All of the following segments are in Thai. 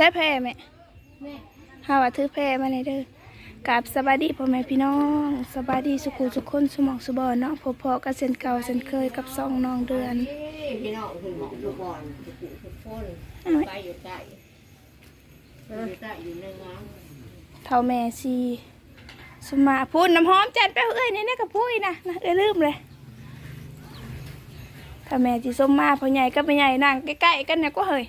ช้แพร่ไหมหาว่าถือแพร่มาในเด้อกับสบายดีพ่อแม่พี่น้องสบายดีสุขุสุขคนสมองสุบอนเนาะพบพอกับเส้นเก่าเส้นเคยกับสองน้องเดือนพี่น้องคือหมองทุกบอลทุกผู้ทุกคนไปอยู่ใต้อยู่ใต้อยู่ในงานเท่าแม่ซีสมาพูดน้ำหอมจัดไปเอ้ยนี่นี่กับพูดนะนะเอ้ยลืมเลยถ้าแม่จีส้มมาพ่อใหญ่ก็ไม่ใหญ่นั่งใกล้ๆกันเนี่ยก็เฮ้ย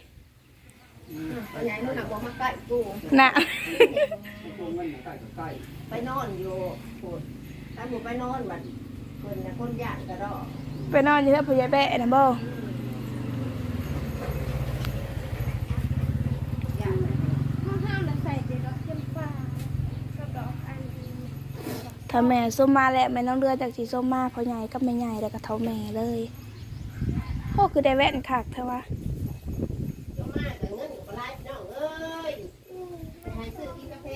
ยายนู่นน่ะบอกมาใกล้กูน่ะไปนอนอยู่ปวดถ้าหนูไปนอนบัดคนน่ะคนย่านกระดอกไปนอนอยู่ที่พ่อใหญ่แบะนะบ่ย่านถ้าแม่ส้มมาแล้วแม่น้องเรือจากสีส้มมาพ่อใหญ่ก็ไม่ใหญ่แล้วก็เท่าแม่เลยโอ้คือได้แว่นคักเถอะวะก็มาแต่เงินก็ไล่พี่น้องเอ้ยไปให้ ซื้อกินกาแฟ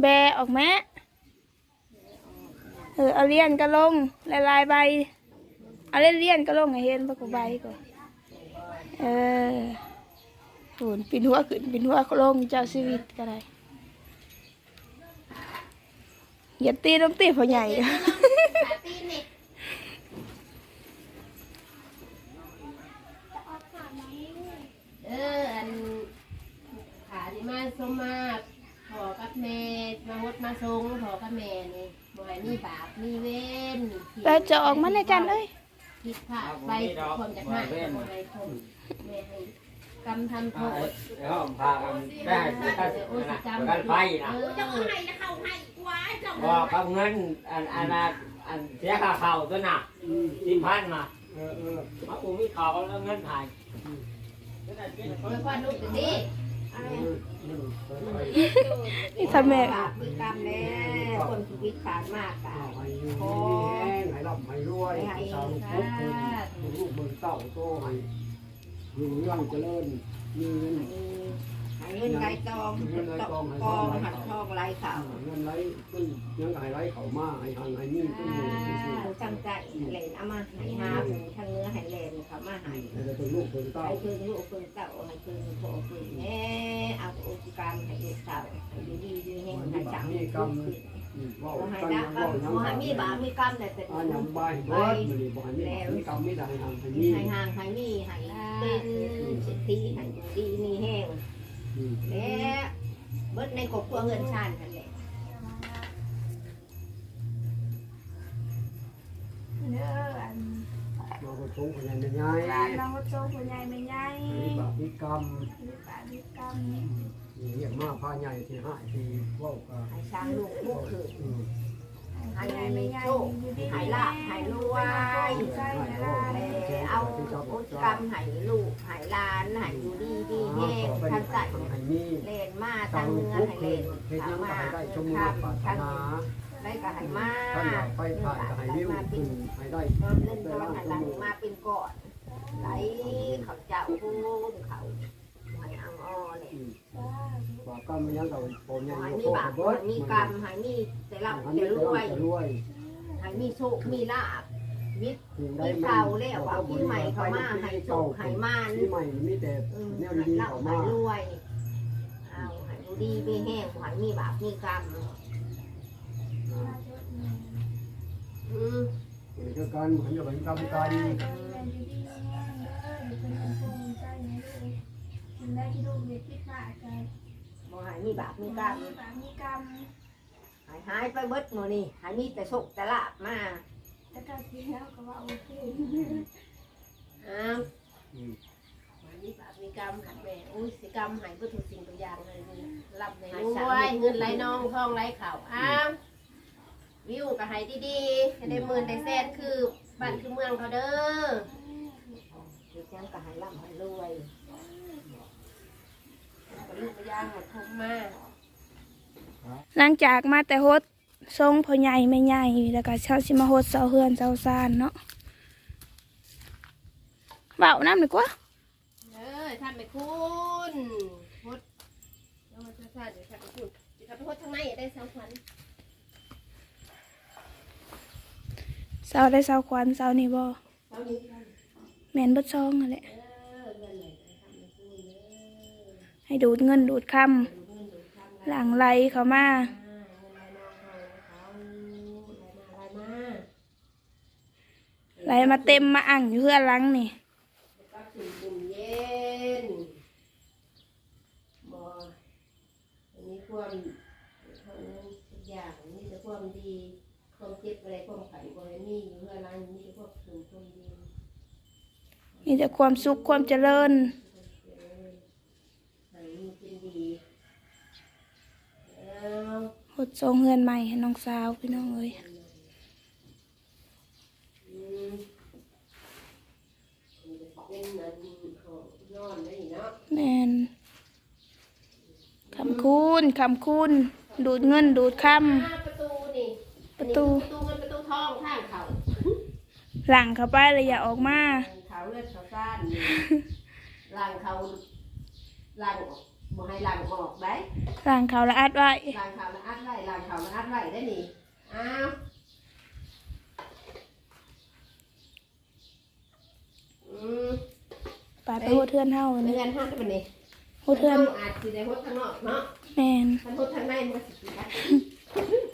แบออกแม่เออเอาเลียนก็ลงลายลายใบเอาเล่นเลียนก็ลงให้เห็นปะกูใบก่อนเออโหนปินหัวขึ้นปินหัวลงเจ้าชีวิตก็ได้อย่าตีน้องตีพ่อใหญ่ ขาตีนนี่เอออันขาที่ มาสมมาพอกับแม่มาหดมาทรงพอกับแม่นี่บ่ให้มีบาปมีเวรแล้วจะออกมาในจันเอ้ยผิดพลาดไปความจากหายบ่ให้ทนแม่ให้กรรมทำโทษเดี๋ยวพากันได้ที่กันโอ้สิกรรมกันไฟนะเออบอกกับเงินอันอันอันเสียค่าเข่าตัวน่ะที่พันมามาปูมีเขาแล้วเงินถ่ายแล้วก็ลูกเป็นนี่ นี่ทำแม่บาปคือกรรมแน่คนชีวิตขาดมากค่ะขอให้ร่ำให้รวยให้ชาวลูกพุกคุณลูกเมืองเต้าโตให้รุ่งเรื่องเจริญมีเงิน เงินไหลตองตองกองหัดทองไหลขาวเงินไหลขึ้นยังไงไหลเขามาให้หันให้มีขึ้นอยู่ที่ผู้ตั้งใจให้เลนเอามาให้หาผู้ทางเนื้อให้เลนเขามาให้ให้ได้เป็นลูกเป็นเต้าให้คืนลูกคืนเต่าให้คืนพ่อคืนแม่เอาอุปการให้ลูกเต่าให้ดีดีดีแห้งให้จังให้กรรมว่าให้กันดัยักรรว่ามยังให้มีบาปมีกรรมแต่แต่อันยังใบเบิดมันนี่บ่ให้มีมีกรรมไม่ได้หันให้มีให้ห่างให้มีให้เป็นสิทธิให้ดีมีแห้ง และเบิดในครอบครัวเงินชาติกันแหละเด้ออันเราก็ชงคนยังง่ายร้านน้องก็โจ้พ่อใหญ่ไม่ใหญ่มีบาปมีกรรมมีปามีกรรมเรียกมาพาใหญ่ที่ห้าที่ว่ากันให้สร้างลูกลูกคือให้ใหญ่ไม่ใหญ่อยู่ดีให้ลาบให้รวย ใช่นะล่ะ เอาอุตกรรมให้ลูกให้หลานให้อยู่ดีดีแห้งทางใส่เลนมาตัทางงลูเนื้อทุกให้เลนเฮ็ดยังทามาก็ให้ได้ชมทางปรารถทางนาได้ก็ให้มาท่านอยากไปถ่ายก็ให้วิวให้ได้ตอนเล่นได้ตอนร่างให้หลังมาเป็นก้อนไหลเขาเจ้าพูนเขาให้อังอ้อเลยบอกก็มียังกับผมยังโยมีบาปเบิร์ดมีกรรมให้มีแต่ละอันจะนี้รจะรวยยจะรวยให้มีโชคมีลาบ วิทย์ถึงมีเก่าแล้วเอาที่ใหม่เข้ามาให้โชคให้มานที่ใหม่มีแต่อืมแนวให้ดีเล่าเข้าให้มารวยเอาให้ดูดีไม่แห้งให้มีบาปมีกรรมอืมเดียวกันมันจะเป็นกรรมการได้ที่ลูกเด็กพิษมาใจบ่ให้มีบาปมีกรรมมีบาปมีกรรมหายหายไปเบิดหมดนี่หายมีแต่โชคแต่ลาบมา แต่ก็ที่แล้วก็ว่าโอเคอ้าวหายมีบาปมีกรรมหันแม่อุ้ยสิกรรมหายเพื่อทุกสิ่งทุกอย่างเลยนี่รับในรวยเงินไหลนองทองไหลเข่าอ้าววิวก็ให้ดีๆให้ได้หมื่นได้แสนคือบ้านคือเมืองเขาเด้อเดี๋ยวจังก็ให้ร่ำให้รวยก็ลูกไปย่างหมดทุกมาหลังจากมาแต่ฮด ทรงพ่อใหญ่ไม่ใหญ่แล้วก็เช้าสิมาฮดเสาเฮือนเสาซานเนาะเบาน้ำหนึ่งกว่าเออท่านไปคุณพดแล้วมันจะท่านเดี๋ยวท่านไปคุณเดี๋ยวท่านไปพดทางในได้สองพันเสาได้เสาควันเสานี่บ่เท่านี้แม่นเบิดซองนั่นแหละเออเงินไหนจะทำในตู้เด้อให้ดูดเงินดูดคดูเงินดูทำำหลังไหลเข้ามา ไหลนองเขาไหลมาไหลมาไหลมาเต็มมาอ่างอยู่เพื่อนหลังนี่ก็ถึงบุญเย็นบ่อันนี้ความของทุกอย่างนี่จะความดีความเจ็บอะไรความไข่บ่ให้มีอยู่เพื่อร้านนี้จะความถึงความดีมีแต่ความสุขความเจริญให้มีเป็นดีแล้วหดทรงเฮือนใหม่ให้น้องสาวพี่น้องเอ้ย อืมมันจะเป็นอันของนอนได้เนาะ แม่นคำคูณคำคูณดูดเงินดูดคอ่าประตูนี่ประตูอันนี้ประตูเงินประตูทองข้างเขาำหลังเข้าไปเลยอย่าออกมาเขาเลือดเขาซ่านนี่หลังเขาหลังบ่ให้หลังออกได้หลังเขาละอัดไว้หลังเขาละอัดไว้หลังเขาละอัดไว้ได้นี่อ้าวอืม ไปไปหดเทือนเฮาเงินี่นห้าจะเป็นนี่ หดเทือนอาจสิได้หดข้างนอกเนาะแม่นมันหดข้างในมันก็สิสิได้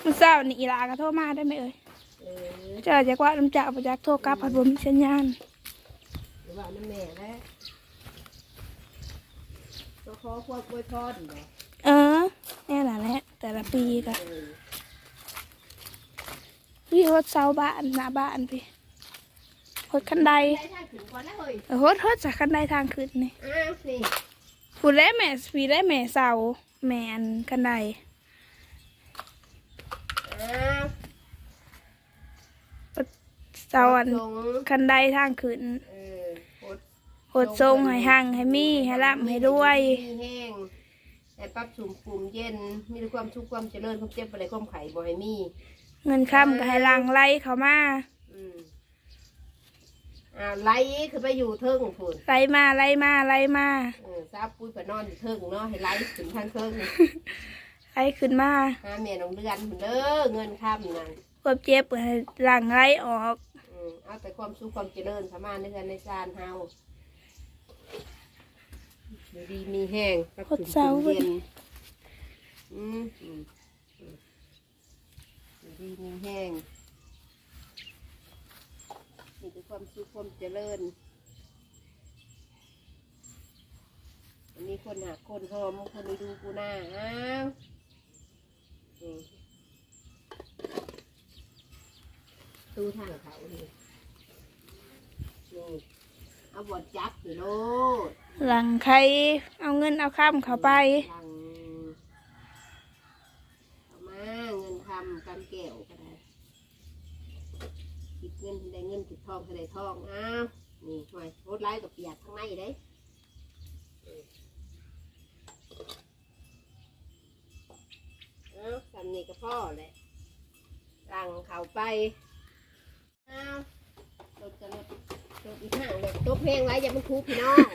มันเศร้านี่อีหลาก็โทรมาได้ไหมเอ่ยเออเจอจากว่าน้ำจ่าประจักษ์โทรกลับผัดบมีสัญญาณหรือว่าน้ำแม่แล้วก็ขอความอวยพรเนาะเออแน่ละแหละแต่ละปีก็เออพี่หดเสาบ้านหน้าบ้านพี่หดคันไดได้ทางถึงก่อนแล้วเฮ้ยเออหดหดจากคันไดทางขึ้นนี่ อ้าวนี่ พูดแล้วแม่พี่ได้แม่เสาแม่อันคันไดอ้าวเสาอันส่งคันไดทางขึ้นเออหดหดทรงให้ห่างให้มีให้ร่ำให้รวยมีแห้งให้ปรับสูงปุ่มเย็น มีแต่ความสุขความเจริญความเจ็บอะไรความไข่บ่ให้มี เงินคำก็ให้หลังไหลเข้ามาอืม อ้าวไล่คือไปอยู่เทิงพุ่นไหลมาไหลมาไหลมาเออทราบปุ้ยไปนอนอยู่เทิงเนาะให้ไล่ถึงทางเทิงไหลขึ้นมาหาเมียน้องเดือนพุ่นเด้อเงินค่ำนั่นความเจ็บก็ให้หลังไหลออกอืมเอาแต่ความสุขความเจริญสามารถในการในจานเฮาอยู่ดีมีแห้งปรับสูงปุ่มเย็นอืมอืมอืมอยู่ดีมีแห้ง มีแต่ ความสุขความเจริญวันนี้คนหักคนหอมคนดูกูหน้าอ้าวอืมตู้ทางเขานี่นี่เอาบดจักอยู่โลดหลังใครเอาเงินเอาข้ามเข้าไปหลังเอามาเงินคำกำแก้วก็ได้คิด เงินได้เงินคิดทองก็ได้ทองอ้าวนี่หน่อยรถไล่กับเปียกข้างในได้เอาทำนี่กับพ่อแหละรังเขาไปเอารถจะรถรถอีกห้างเลยตบเพลงไว้อย่ามันคูพี่น้อง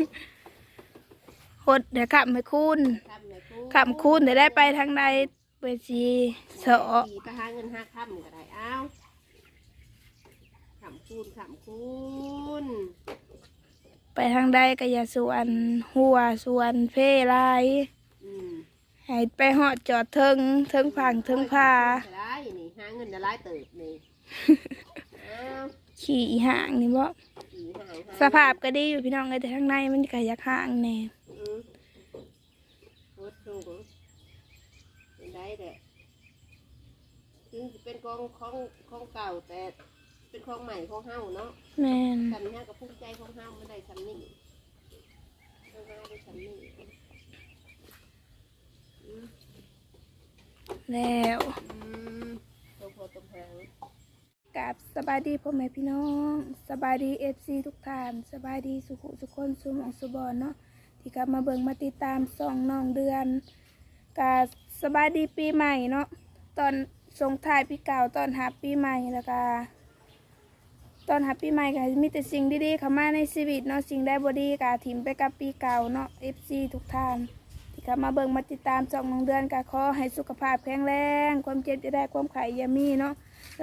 หดเดี๋ยวขับไม่คูณทำเลยคูขับคูณเดี๋ยวได้ไปทางใดไปสีเสาะ ดีไปหาเงินห้าค่ำก็ได้เอาขำ คูณขำคูณไปทางใดก็อย่าส่วนหัวส่วนเพลายอืมให้ไปหอดจอดเทิงเทิงผังเทิงพาจะได้นี่หาเงินจะไล่เติบนี่เอาขี่อีห่างนี่บ่อีห่างๆสภาพก็ดีอยู่พี่น้องเลยแต่ข้างในมันก็อยากห่างแน่อืมรถสูงเป็นได้แหละถึงจะเป็นของของของเก่าแต่ เป็นของใหม่ของเฮาเนาะแม่นสำเนียกับภูมิใจของเฮาไม่ได้สำนี่ต้องมาได้สำนี่อืมแล้วอืมตัวพอตัวหางกับสบายดีพ่อแม่พี่น้องสบายดีเอฟซีทุกท่านสบายดีสุขุสุขคนสุหมองสุบอนเนาะที่กลับมาเบิ่งมาติดตามส่องน้องเดือนกับสบายดีปีใหม่เนาะตอนส่งท้ายปีเก่าตอนหาปีใหม่แล้วก็ ตอนหาปีใหม่ก็มีแต่สิ่งดีๆเข้ามาในชีวิตเนาะสิ่งได้บดีกาถิ่มไปกับปีเก่าเนาะเอฟซีทุกท่านที่กลับมาเบิ่งมาติดตามส่องน้องเดือนก็ขอให้สุขภาพแข็งแรง ความเจ็บจะได้ความไข่ยามีเนาะ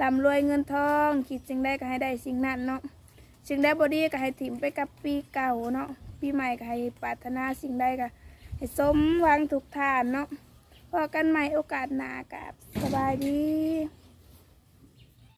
ร่ำรวยเงินทองคิดสิ่งใดก็ให้ได้สิ่งนั้นเนาะสิ่งใดบดีก็ให้ถิ่มไปกับปีเก่าเนาะปีใหม่ก็ให้ปรารถนาสิ่งใดก็ให้สมหวังทุกท่านเนาะพอกันใหม่โอกาสหน้ากับสบายดี